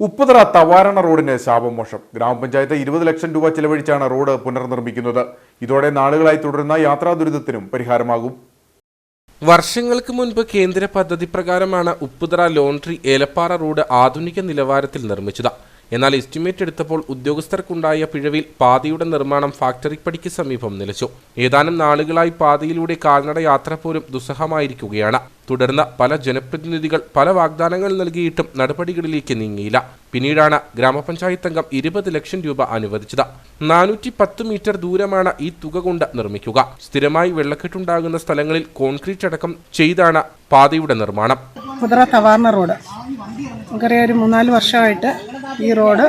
ഉപ്പുതറ തവാരണ റോഡിന് ശാപമോഷം ഗ്രാമപഞ്ചായത്ത് ഇരുപത് ലക്ഷം രൂപ ചെലവഴിച്ചാണ് റോഡ് പുനർനിർമ്മിക്കുന്നത്. ഇതോടെ നാളുകളായി തുടരുന്ന യാത്രാ ദുരിതത്തിനും പരിഹാരമാകും. വർഷങ്ങൾക്ക് മുൻപ് കേന്ദ്ര പദ്ധതി പ്രകാരമാണ് ഉപ്പുതറ ലോണ്ടറി ഏലപ്പാറ റോഡ് ആധുനിക നിലവാരത്തിൽ നിർമ്മിച്ചത്. എന്നാൽ എസ്റ്റിമേറ്റ് എടുത്തപ്പോൾ ഉദ്യോഗസ്ഥർക്കുണ്ടായ പിഴവിൽ പാതയുടെ നിർമ്മാണം ഫാക്ടറി പടിക്ക് സമീപം നിലച്ചു. ഏതാനും നാളുകളായി പാതയിലൂടെ കാൽനട യാത്ര പോലും ദുസ്സഹമായിരിക്കുകയാണ്. തുടർന്ന് പല ജനപ്രതിനിധികൾ പല വാഗ്ദാനങ്ങൾ നൽകിയിട്ടും നടപടികളിലേക്ക് നീങ്ങിയില്ല. പിന്നീടാണ് ഗ്രാമപഞ്ചായത്ത് അംഗം ഇരുപത് ലക്ഷം രൂപ അനുവദിച്ചത്. നാനൂറ്റി പത്ത് മീറ്റർ ദൂരമാണ് ഈ തുക കൊണ്ട് നിർമ്മിക്കുക. സ്ഥിരമായി വെള്ളക്കെട്ടുണ്ടാകുന്ന സ്ഥലങ്ങളിൽ കോൺക്രീറ്റ് അടക്കം ചെയ്താണ് പാതയുടെ നിർമ്മാണം. റോഡ്. നമുക്കറിയാം ഒരു മൂന്നാൽ വർഷമായിട്ട് ഈ റോഡ്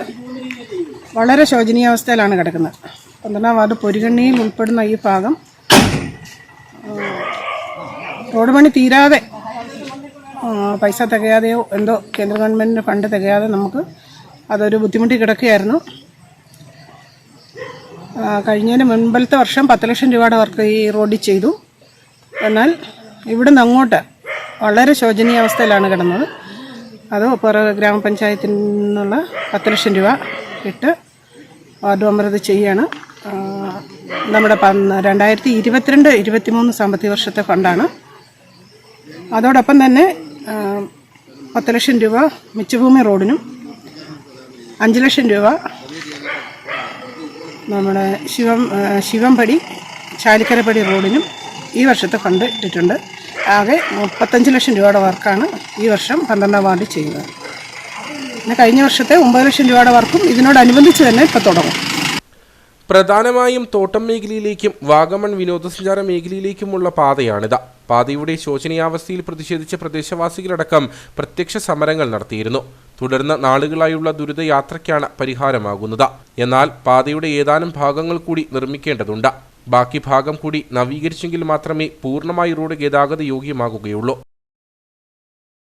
വളരെ ശോചനീയാവസ്ഥയിലാണ് കിടക്കുന്നത്. പന്ത്രണ്ടാം വാർഡ് പൊരുകണ്ണിയിൽ ഉൾപ്പെടുന്ന ഈ ഭാഗം റോഡ് പണി തീരാതെ പൈസ തികയാതെയോ എന്തോ കേന്ദ്ര ഗവൺമെന്റിന്റെ ഫണ്ട് തികയാതെ നമുക്ക് അതൊരു ബുദ്ധിമുട്ടി കിടക്കുകയായിരുന്നു. കഴിഞ്ഞതിന് മുൻപത്തെ വർഷം പത്ത് ലക്ഷം രൂപയുടെ വർക്ക് ഈ റോഡിൽ ചെയ്തു. എന്നാൽ ഇവിടുന്ന് അങ്ങോട്ട് വളരെ ശോചനീയാവസ്ഥയിലാണ് കിടന്നത്. അത് പുറ ഗ്രാമപഞ്ചായത്തിൽ നിന്നുള്ള പത്ത് ലക്ഷം രൂപ ഇട്ട് വാർഡ് മെമ്പർ ചെയ്യാണ്. നമ്മുടെ രണ്ടായിരത്തി ഇരുപത്തിരണ്ട് ഇരുപത്തിമൂന്ന് സാമ്പത്തിക വർഷത്തെ ഫണ്ടാണ്. അതോടൊപ്പം തന്നെ പത്ത് ലക്ഷം രൂപ മിച്ചഭൂമി റോഡിനും അഞ്ച് ലക്ഷം രൂപ നമ്മുടെ ശിവം ശിവംപടി ചാലിക്കരപ്പടി റോഡിനും ഈ വർഷത്തെ ഫണ്ട് ഇട്ടിട്ടുണ്ട്. ആകെ മുപ്പത്തഞ്ച് ലക്ഷം രൂപയുടെ വർക്കാണ് ഈ വർഷം പന്ത്രണ്ടാം വാർഡിൽ ചെയ്യുന്നത്. പിന്നെ കഴിഞ്ഞ വർഷത്തെ ഒമ്പത് ലക്ഷം രൂപയുടെ വർക്കും ഇതിനോടനുബന്ധിച്ച് തന്നെ ഇപ്പോൾ തുടങ്ങും. പ്രധാനമായും തോട്ടം മേഖലയിലേക്കും വാഗമൺ വിനോദസഞ്ചാര മേഖലയിലേക്കുമുള്ള പാതയാണിത്. പാതയുടെ ശോചനീയാവസ്ഥയിൽ പ്രതിഷേധിച്ച പ്രദേശവാസികളടക്കം പ്രത്യക്ഷ സമരങ്ങൾ നടത്തിയിരുന്നു. തുടർന്ന് നാളുകളായുള്ള ദുരിതയാത്രയ്ക്കാണ് പരിഹാരമാകുന്നത്. എന്നാൽ പാതയുടെ ഏതാനും ഭാഗങ്ങൾ കൂടി നിർമ്മിക്കേണ്ടതുണ്ട്. ബാക്കി ഭാഗം കൂടി നവീകരിച്ചെങ്കിൽ മാത്രമേ പൂർണമായി റോഡ് ഗതാഗത യോഗ്യമാകുകയുള്ളൂ